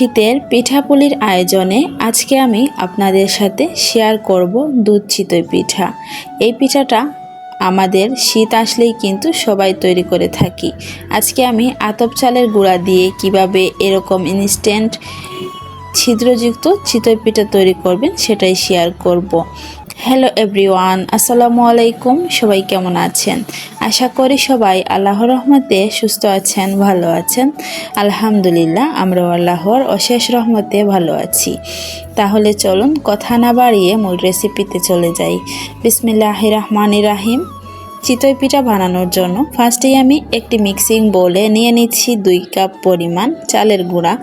শীতের পিঠাপুলির আয়োজনে আজকে আমি আপনাদের সাথে শেয়ার করব দুধ চিতই পিঠা এই পিঠাটা আমাদের শীত আসলেই কিন্তু সবাই তৈরি করে থাকি আজকে আমি আতপ চালের গুঁড়া দিয়ে কীভাবে এরকম ইনস্ট্যান্ট ছিদ্রযুক্ত চিতই পিঠা তৈরি করবেন সেটাই শেয়ার করব। হ্যালো এভরিওয়ান আসসালামু আলাইকুম, সবাই কেমন আছেন? আশা করি সবাই আল্লাহর রহমতে সুস্থ আছেন, ভালো আছেন। আলহামদুলিল্লাহ, আমরাও আল্লাহর অশেষ রহমতে ভালো আছি। তাহলে চলুন কথা না বাড়িয়ে মূল রেসিপিতে চলে যাই। বিসমিল্লাহ রহমান রাহিম। চিতই পিঠা বানানোর জন্য ফার্স্টেই আমি একটি মিক্সিং বোলে নিয়ে নিচ্ছি দুই কাপ পরিমাণ চালের গুঁড়া।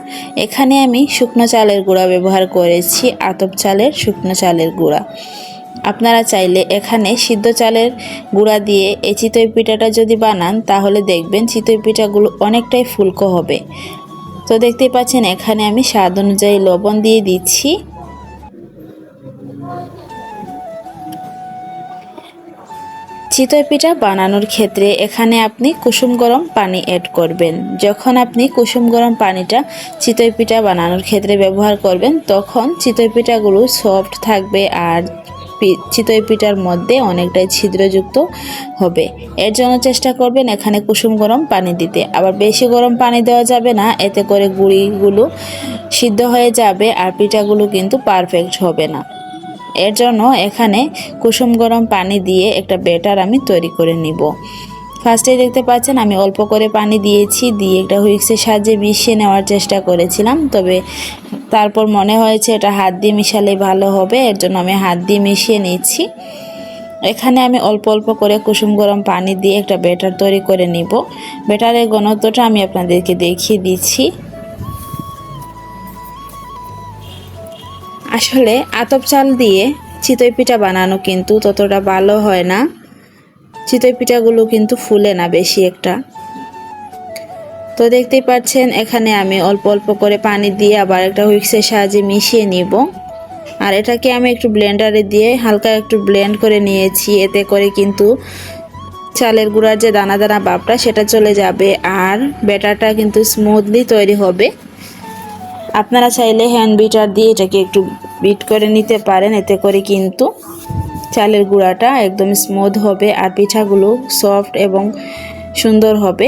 এখানে আমি শুকনো চালের গুঁড়া ব্যবহার করেছি, আতপ চালের শুকনো চালের গুঁড়া। আপনারা চাইলে এখানে সিদ্ধ চালের গুঁড়া দিয়ে এই চিতই পিঠাটা যদি বানান, তাহলে দেখবেন চিতই পিঠাগুলো অনেকটাই ফুলকো হবে। তো দেখতেই পাচ্ছেন, এখানে আমি স্বাদ অনুযায়ী লবণ দিয়ে দিচ্ছি। চিতই পিঠা বানানোর ক্ষেত্রে এখানে আপনি কুসুম গরম পানি অ্যাড করবেন। যখন আপনি কুসুম গরম পানিটা চিতই পিঠা বানানোর ক্ষেত্রে ব্যবহার করবেন, তখন চিতই পিঠাগুলো সফট থাকবে আর চিতই পিঠার মধ্যে অনেকটাই ছিদ্রযুক্ত হবে। এর জন্য চেষ্টা করবেন এখানে কুসুম গরম পানি দিতে। আবার বেশি গরম পানি দেওয়া যাবে না, এতে করে গুঁড়িগুলো সিদ্ধ হয়ে যাবে আর পিঠাগুলো কিন্তু পারফেক্ট হবে না। এর জন্য এখানে কুসুম গরম পানি দিয়ে একটা ব্যাটার আমি তৈরি করে নিব। ফার্স্টে দেখতে পাচ্ছেন আমি অল্প করে পানি দিয়েছি, দিয়ে একটা হুইক্সের সাহায্যে মিশিয়ে নেওয়ার চেষ্টা করেছিলাম, তবে তারপর মনে হয়েছে এটা হাত দিয়ে মিশালে ভালো হবে, এর জন্য আমি হাত দিয়ে মিশিয়ে নিচ্ছি। এখানে আমি অল্প অল্প করে কুসুম গরম পানি দিয়ে একটা ব্যাটার তৈরি করে নিব। ব্যাটারের ঘনত্বটা আমি আপনাদেরকে দেখিয়ে দিচ্ছি। আসলে আতপ চাল দিয়ে চিতই পিঠা বানানো কিন্তু ততটা ভালো হয় না। চিতই পিঠাগুলো কিন্তু ফুলে না বেশি একটা। তো দেখতেই পাচ্ছেন, এখানে আমি অল্প অল্প করে পানি দিয়ে আবার একটা হুইক্সের সাহায্যে মিশিয়ে নিব। আর এটাকে আমি একটু ব্লেন্ডারে দিয়ে হালকা একটু ব্লেন্ড করে নিয়েছি, এতে করে কিন্তু চালের গুঁড়ার যে দানা দানা বাপটা সেটা চলে যাবে আর ব্যাটারটা কিন্তু স্মুথলি তৈরি হবে। আপনারা চাইলে হ্যান্ড বিটার দিয়ে এটাকে একটু বিট করে নিতে পারেন, এতে করে কিন্তু চালের গুঁড়াটা একদম স্মুথ হবে আর পিঠাগুলো সফট এবং সুন্দর হবে।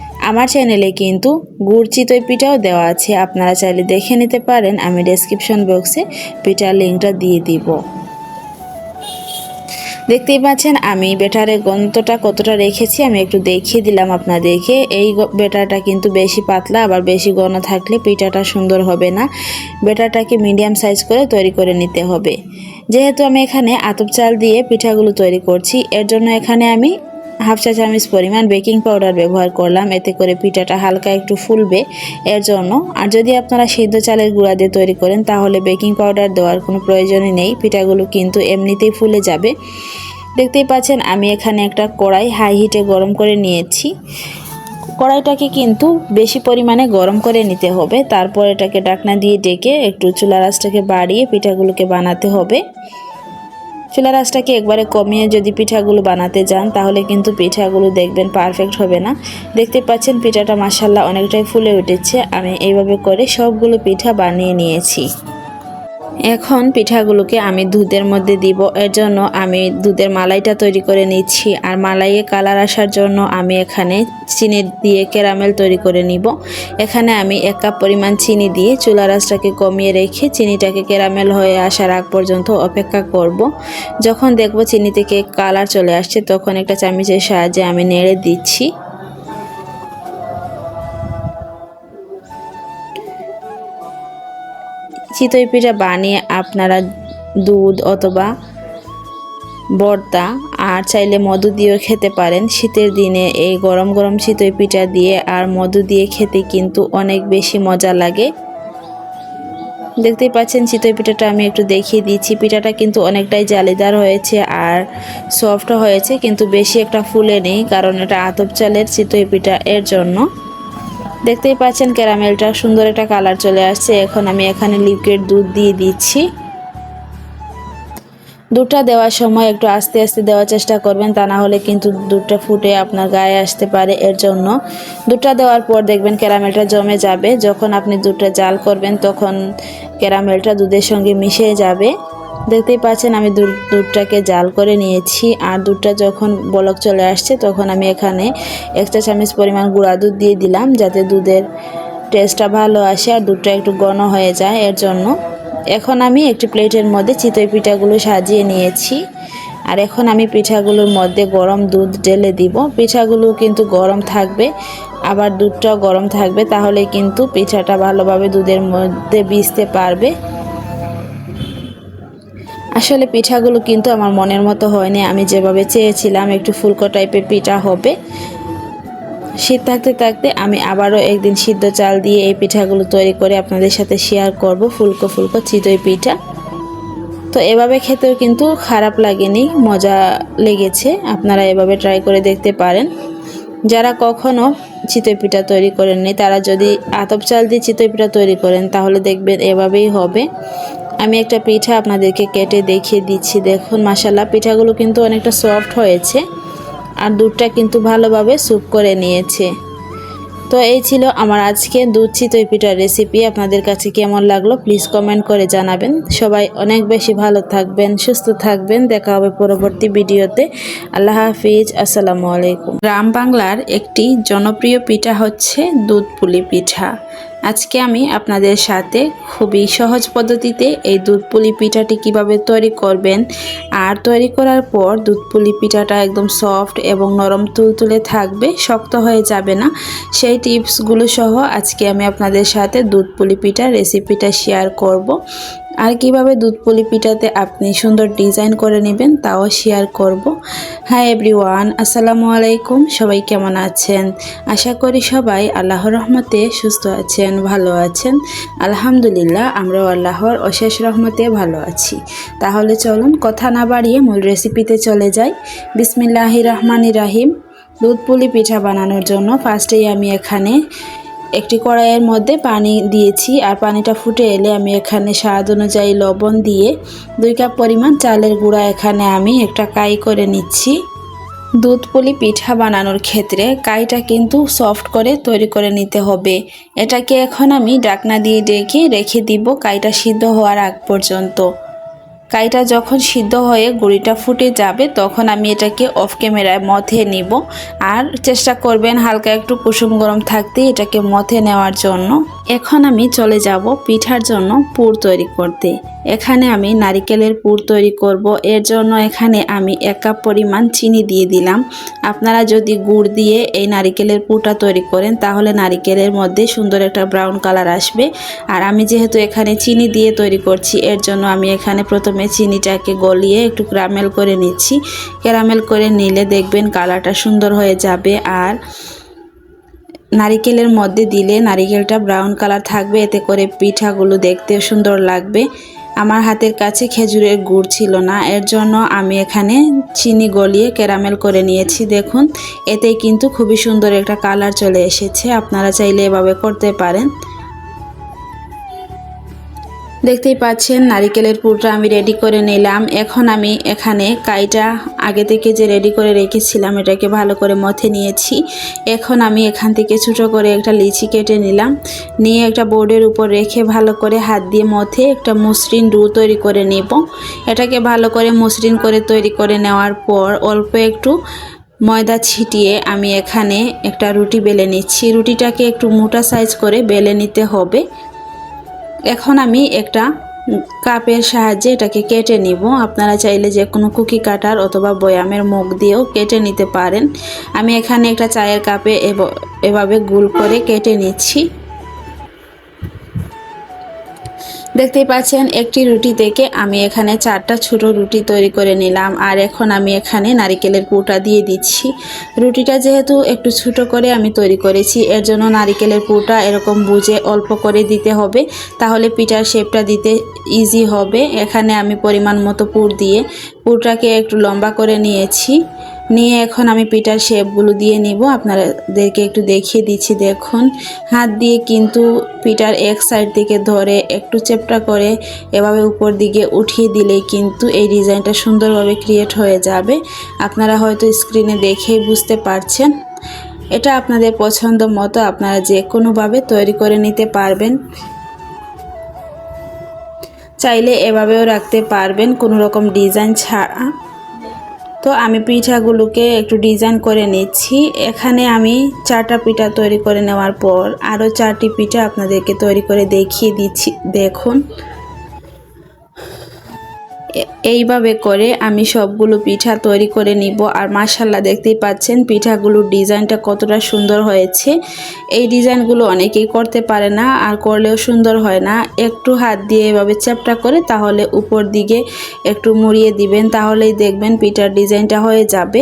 আমার চ্যানেলে কিন্তু গুড় চিতই পিঠাও দেওয়া আছে। আপনারা চাইলে দেখে নিতে পারেন, আমি ডেসক্রিপশন বক্সে পিঠার লিঙ্কটা দিয়ে দিব। দেখতেই পাচ্ছেন, আমি বেটারের গন্তটা কতটা রেখেছি, আমি একটু দেখিয়ে দিলাম আপনাদেরকে। এই বেটারটা কিন্তু বেশি পাতলা, আবার বেশি ঘন থাকলে পিঠাটা সুন্দর হবে না। বেটারটাকে মিডিয়াম সাইজ করে তৈরি করে নিতে হবে। যেহেতু আমি এখানে আতপ চাল দিয়ে পিঠাগুলো তৈরি করছি, এর জন্য এখানে আমি হাফ চা চামচ পরিমাণ বেকিং পাউডার ব্যবহার করলাম। এতে করে পিঠাটা হালকা একটু ফুলবে এর জন্য। আর যদি আপনারা সিদ্ধ চালের গুঁড়া দিয়ে তৈরি করেন, তাহলে বেকিং পাউডার দেওয়ার কোনো প্রয়োজনই নেই। পিঠাগুলো কিন্তু এমনিতেই ফুলে যাবে। দেখতেই পাচ্ছেন, আমি এখানে একটা কড়াই হাই হিটে গরম করে নিয়েছি। কড়াইটাকে কিন্তু বেশি পরিমাণে গরম করে নিতে হবে। তারপর এটাকে ডাকনা দিয়ে ডেকে একটু চুলা রাসটাকে বাড়িয়ে পিঠাগুলোকে বানাতে হবে। চুলা রাসটাকে একবারে কমিয়ে যদি পিঠাগুলো বানাতে যান, তাহলে কিন্তু পিঠাগুলো দেখবেন পারফেক্ট হবে না। দেখতে পাচ্ছেন পিঠাটা মাসাল্লাহ অনেকটাই ফুলে উঠেছে। আমি এইভাবে করে সবগুলো পিঠা বানিয়ে নিয়েছি। এখন পিঠাগুলোকে আমি দুধের মধ্যে দিব। এর জন্য আমি দুধের মালাইটা তৈরি করে নিচ্ছি। আর মালাইয়ে কালার আসার জন্য আমি এখানে চিনি দিয়ে ক্যারামেল তৈরি করে নিব। এখানে আমি এক কাপ পরিমাণ চিনি দিয়ে চুলা রাসটাকে কমিয়ে রেখে চিনিটাকে ক্যারামেল হয়ে আসার আগ পর্যন্ত অপেক্ষা করব। যখন দেখব চিনি থেকে কালার চলে আসছে, তখন একটা চামিচের সাহায্যে আমি নেড়ে দিচ্ছি। চিতই পিঠা বানিয়ে আপনারা দুধ অথবা বর্তা আর চাইলে মধু দিয়েও খেতে পারেন। শীতের দিনে এই গরম গরম চিতই পিঠা দিয়ে আর মধু দিয়ে খেতে কিন্তু অনেক বেশি মজা লাগে। দেখতেই পাচ্ছেন চিতই পিঠাটা আমি একটু দেখিয়ে দিচ্ছি। পিঠাটা কিন্তু অনেকটাই জালিদার হয়েছে আর সফট হয়েছে, কিন্তু বেশি একটা ফুলে নেই, কারণ এটা আতপ চালের চিতই পিঠা এর জন্য। দেখতেই পাচ্ছেন ক্যারামেলটা, সুন্দর একটা কালার চলে আসছে। এখন আমি এখানে লিকুইড দুধ দিয়ে দিচ্ছি। দুধটা দেওয়ার সময় একটু আস্তে আস্তে দেওয়ার চেষ্টা করবেন, তা না হলে কিন্তু দুধটা ফুটে আপনার গায়ে আসতে পারে। এর জন্য দুধটা দেওয়ার পর দেখবেন ক্যারামেলটা জমে যাবে। যখন আপনি দুধটা জাল করবেন, তখন ক্যারামেলটা দুধের সঙ্গে মিশে যাবে। দেখতেই পাচ্ছেন আমি দুধ দুধটাকে জাল করে নিয়েছি। আর দুধটা যখন বলক চলে আসছে, তখন আমি এখানে এক চা চামচ পরিমাণ গুঁড়া দুধ দিয়ে দিলাম, যাতে দুধের টেস্টটা ভালো আসে আর দুধটা একটু ঘন হয়ে যায়। এর জন্য এখন আমি একটি প্লেটের মধ্যে চিতই পিঠাগুলো সাজিয়ে নিয়েছি। আর এখন আমি পিঠাগুলোর মধ্যে গরম দুধ ঢেলে দিব। পিঠাগুলো কিন্তু গরম থাকবে, আবার দুধটাও গরম থাকবে, তাহলে কিন্তু পিঠাটা ভালোভাবে দুধের মধ্যে ভিজতে পারবে। আসলে পিঠাগুলো কিন্তু আমার মনের মতো হয়নি। আমি যেভাবে চেয়েছিলাম একটু ফুলকো টাইপের পিঠা হবে শীত থাকতে থাকতে আমি আবারও একদিন সিদ্ধ চাল দিয়ে এই পিঠাগুলো তৈরি করে আপনাদের সাথে শেয়ার করব, ফুলকো ফুলকো চিতই পিঠা। তো এভাবে খেতেও কিন্তু খারাপ লাগেনি, মজা লেগেছে, আপনারা এভাবে ট্রাই করে দেখতে পারেন। যারা কখনো চিতই পিঠা তৈরি করেননি, তারা যদি আতপ চাল দিয়ে চিতই পিঠা তৈরি করেন, তাহলে দেখবেন এভাবেই হবে। আমি একটা পিঠা আপনাদেরকে কেটে দেখিয়ে দিচ্ছি। দেখুন মাসাল্লাহ পিঠাগুলো কিন্তু অনেকটা সফট হয়েছে আর দুধটা কিন্তু ভালোভাবে স্যুপ করে নিয়েছে। তো এই ছিল আমার আজকে দুধ চিতই পিঠার রেসিপি আপনাদের কাছে কেমন লাগল প্লিজ কমেন্ট করে জানাবেন। সবাই অনেক বেশি ভালো থাকবেন, সুস্থ থাকবেন। দেখা হবে পরবর্তী ভিডিওতে। আল্লাহ হাফিজ, আসসালামু আলাইকুম। গ্রাম বাংলার একটি জনপ্রিয় পিঠা হচ্ছে দুধ পুলি পিঠা। আজকে আমি আপনাদের সাথে খুবই সহজ পদ্ধতিতে এই দুধ পুলি পিঠাটি কীভাবে তৈরি করবেন আর তৈরি করার পর দুধ পুলি পিঠাটা একদম সফট এবং নরম তুলতুলে থাকবে, শক্ত হয়ে যাবে না। সেই টিপসগুলো সহ আজকে আমি আপনাদের সাথে দুধ পুলি পিঠার রেসিপিটা শেয়ার করব। আর কীভাবে দুধ পুলি পিঠাতে আপনি সুন্দর ডিজাইন করে নেবেন তাও শেয়ার করব। হ্যাঁ এভরিওয়ান আসসালামু আলাইকুম, সবাই কেমন আছেন? আশা করি সবাই আল্লাহর রহমতে সুস্থ আছেন, ভালো আছেন। আলহামদুলিল্লাহ, আমরাও আল্লাহর অশেষ রহমতে ভালো আছি। তাহলে চলুন কথা না বাড়িয়ে মূল রেসিপিতে চলে যাই। বিসমিল্লাহি রহমানি রাহিম। দুধ পুলি পিঠা বানানোর জন্য ফার্স্টেই আমি এখানে একটি কড়াইয়ের মধ্যে পানি দিয়েছি আর পানিটা ফুটে এলে আমি এখানে স্বাদ অনুযায়ী লবণ দিয়ে দুই কাপ পরিমাণ চালের গুঁড়া এখানে আমি একটা কাই করে নিচ্ছি। দুধ পুলি পিঠা বানানোর ক্ষেত্রে কাইটা কিন্তু সফট করে তৈরি করে নিতে হবে। এটাকে এখন আমি ডাকনা দিয়ে ডেকে রেখে দিব কাইটা সিদ্ধ হওয়ার আগ পর্যন্ত। কাইটা যখন সিদ্ধ হয়ে গুঁড়িটা ফুটে যাবে, তখন আমি এটাকে অফ ক্যামেরায় মথে নিব। আর চেষ্টা করবেন হালকা একটু কুসুম গরম থাকতে এটাকে মথে নেওয়ার জন্য। এখন আমি চলে যাব পিঠার জন্য পুর তৈরি করতে। এখানে আমি নারিকেলের পুর তৈরি করব। এর জন্য এখানে আমি এক কাপ পরিমাণ চিনি দিয়ে দিলাম। আপনারা যদি গুড় দিয়ে এই নারিকেলের পুরটা তৈরি করেন, তাহলে নারিকেলের মধ্যে সুন্দর একটা ব্রাউন কালার আসবে। আর আমি যেহেতু এখানে চিনি দিয়ে তৈরি করছি, এর জন্য আমি এখানে প্রথমে চিনিটাকে গলিয়ে একটু ক্যারামেল করে নিচ্ছি। ক্যারামেল করে নিলে দেখবেন কালারটা সুন্দর হয়ে যাবে। আর নারিকেলের মধ্যে দিলে নারিকেলটা ব্রাউন কালার থাকবে, এতে করে পিঠাগুলো দেখতে সুন্দর লাগবে। আমার হাতের কাছে খেজুরের গুড় ছিল না, এর জন্য আমি এখানে চিনি গলিয়ে ক্যারামেল করে নিয়েছি, দেখুন। এতে কিন্তু খুবই সুন্দর একটা কালার চলে এসেছে, আপনারা চাইলে এভাবে করতে পারেন। দেখতেই পাচ্ছেন, নারিকেলের পুরটা আমি রেডি করে নিলাম। এখন আমি এখানে কাইটা আগে থেকে যে রেডি করে রেখেছিলাম, এটাকে ভালো করে মথে নিয়েছি। এখন আমি এখান থেকে ছোটো করে একটা লিচি কেটে নিলাম। নিয়ে একটা বোর্ডের উপর রেখে ভালো করে হাত দিয়ে মথে একটা মসৃণ ডু তৈরি করে নেব। এটাকে ভালো করে মসৃণ করে তৈরি করে নেওয়ার পর অল্প একটু ময়দা ছিটিয়ে আমি এখানে একটা রুটি বেলে নিচ্ছি। রুটিটাকে একটু মোটা সাইজ করে বেলে নিতে হবে। এখন আমি একটা কাপের সাহায্যে এটাকে কেটে নিব। আপনারা চাইলে যে কোনো কুকি কাটার অথবা বয়ামের মুখ দিয়েও কেটে নিতে পারেন। আমি এখানে একটা চায়ের কাপে এভাবে গুল করে কেটে নিচ্ছি। দেখতেই পাচ্ছেন, একটি রুটি থেকে আমি এখানে চারটা ছোট রুটি তৈরি করে নিলাম। আর এখন আমি এখানে নারিকেলের পুরটা দিয়ে দিচ্ছি। রুটিটা যেহেতু একটু ছোট করে আমি তৈরি করেছি, এর জন্য নারিকেলের পুরটা এরকম বুঝে অল্প করে দিতে হবে। তাহলে পিঠার শেপটা দিতে ইজি হবে। এখানে আমি পরিমাণ মতো পুর দিয়ে পুরটাকে একটু লম্বা করে নিয়েছি। নিয়ে এখন আমি পিঠার শেপগুলো দিয়ে নিব। আপনাদেরকে একটু দেখিয়ে দিচ্ছি, দেখুন। হাত দিয়ে কিন্তু পিঠার এক সাইড থেকে ধরে একটু চেপটা করে এভাবে উপর দিকে উঠিয়ে দিলে কিন্তু এই ডিজাইনটা সুন্দরভাবে ক্রিয়েট হয়ে যাবে। আপনারা হয়তো স্ক্রিনে দেখেই বুঝতে পারছেন। এটা আপনাদের পছন্দ মতো আপনারা যে কোনোভাবে তৈরি করে নিতে পারবেন। চাইলে এভাবেও রাখতে পারবেন কোনো রকম ডিজাইন ছাড়া। তো আমি পিঠাগুলোকে একটু ডিজাইন করে নিচ্ছি। এখানে আমি চারটা পিঠা তৈরি করে নেওয়ার পর আরও চারটি পিঠা আপনাদেরকে তৈরি করে দেখিয়ে দিচ্ছি। দেখুন। এইভাবে করে আমি সবগুলো পিঠা তৈরি করে নিব। আর মাসাল্লাহ দেখতেই পাচ্ছেন পিঠাগুলোর ডিজাইনটা কতটা সুন্দর হয়েছে। এই ডিজাইনগুলো অনেকেই করতে পারে না আর করলেও সুন্দর হয় না। একটু হাত দিয়ে এভাবে চ্যাপটা করে তাহলে উপর দিকে একটু মুড়িয়ে দিবেন, তাহলেই দেখবেন পিঠার ডিজাইনটা হয়ে যাবে।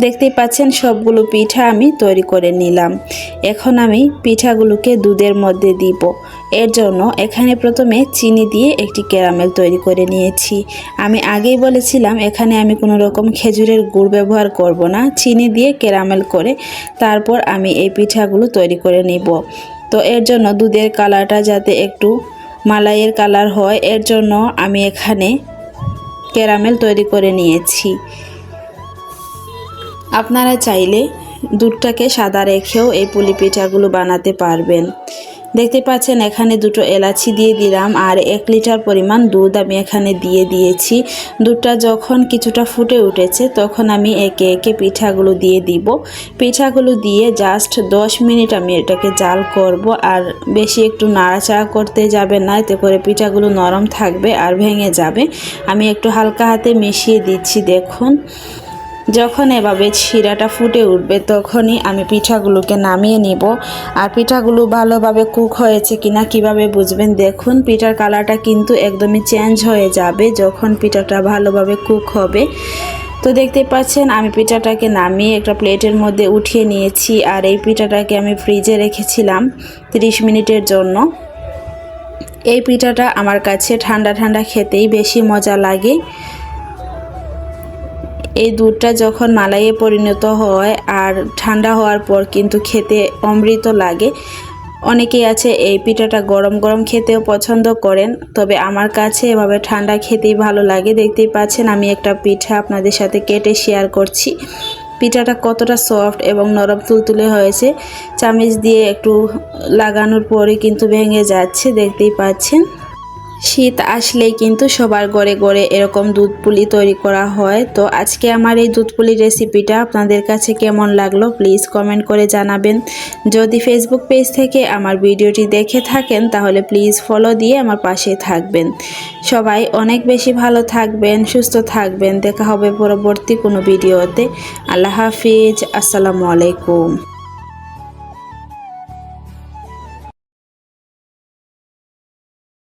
দেখতেই পাচ্ছেন, সবগুলো পিঠা আমি তৈরি করে নিলাম। এখন আমি পিঠাগুলোকে দুধের মধ্যে দিব। এর জন্য এখানে প্রথমে চিনি দিয়ে একটি ক্যারামেল তৈরি করে নিয়েছি। আমি আগেই বলেছিলাম, এখানে আমি কোনো রকম খেজুরের গুড় ব্যবহার করব না। চিনি দিয়ে ক্যারামেল করে তারপর আমি এই পিঠাগুলো তৈরি করে নিব। তো এর জন্য দুধের কালারটা যাতে একটু মালাইয়ের কালার হয়, এর জন্য আমি এখানে ক্যারামেল তৈরি করে নিয়েছি। আপনারা চাইলে দুধটাকে সাদা রেখেও এই পুলি পিঠাগুলো বানাতে পারবেন। দেখতে পাচ্ছেন, এখানে দুটো এলাচি দিয়ে দিলাম আর এক লিটার পরিমাণ দুধ আমি এখানে দিয়ে দিয়েছি। দুধটা যখন কিছুটা ফুটে উঠেছে, তখন আমি একে একে পিঠাগুলো দিয়ে দিব। পিঠাগুলো দিয়ে জাস্ট দশ মিনিট আমি এটাকে জাল করব আর বেশি একটু নাড়াচাড়া করতে যাবে না, এতে করে পিঠাগুলো নরম থাকবে আর ভেঙে যাবে। আমি একটু হালকা হাতে মিশিয়ে দিচ্ছি, দেখুন। যখন এভাবে শিরাটা ফুটে উঠবে, তখনই আমি পিঠাগুলোকে নামিয়ে নিব। আর পিঠাগুলো ভালোভাবে কুক হয়েছে কিনা কীভাবে বুঝবেন? দেখুন, পিঠার কালারটা কিন্তু একদমই চেঞ্জ হয়ে যাবে যখন পিঠাটা ভালোভাবে কুক হবে। তো দেখতে পাচ্ছেন, আমি পিঠাটাকে নামিয়ে একটা প্লেটের মধ্যে উঠিয়ে নিয়েছি আর এই পিঠাটাকে আমি ফ্রিজে রেখেছিলাম 30 মিনিটের জন্য। এই পিঠাটা আমার কাছে ঠান্ডা ঠান্ডা খেতেই বেশি মজা লাগে। এই দুধটা যখন মালাইয়ে পরিণত হয় আর ঠান্ডা হওয়ার পর কিন্তু খেতে অমৃত লাগে। অনেকেই আছে এই পিঠাটা গরম গরম খেতেও পছন্দ করেন, তবে আমার কাছে এভাবে ঠান্ডা খেতেই ভালো লাগে। দেখতেই পাচ্ছেন আমি একটা পিঠা আপনাদের সাথে কেটে শেয়ার করছি। পিঠাটা কতটা সফট এবং নরম তুলতুলে হয়েছে। চামিচ দিয়ে একটু লাগানোর পরে কিন্তু ভেঙে যাচ্ছে, দেখতেই পাচ্ছেন। শীত আসলেই কিন্তু সবার ঘরে ঘরে এরকম দুধ পুলি তৈরি করা হয়। তো আজকে আমার এই দুধ পুলি রেসিপিটা আপনাদের কাছে কেমন লাগল প্লিজ কমেন্ট করে জানাবেন। যদি ফেসবুক পেজ থেকে আমার ভিডিওটি দেখে থাকেন, তাহলে প্লিজ ফলো দিয়ে আমার পাশে থাকবেন। সবাই অনেক বেশি ভালো থাকবেন, সুস্থ থাকবেন। দেখা হবে পরবর্তী কোনো ভিডিওতে। আল্লাহ হাফিজ, আসসালামু আলাইকুম।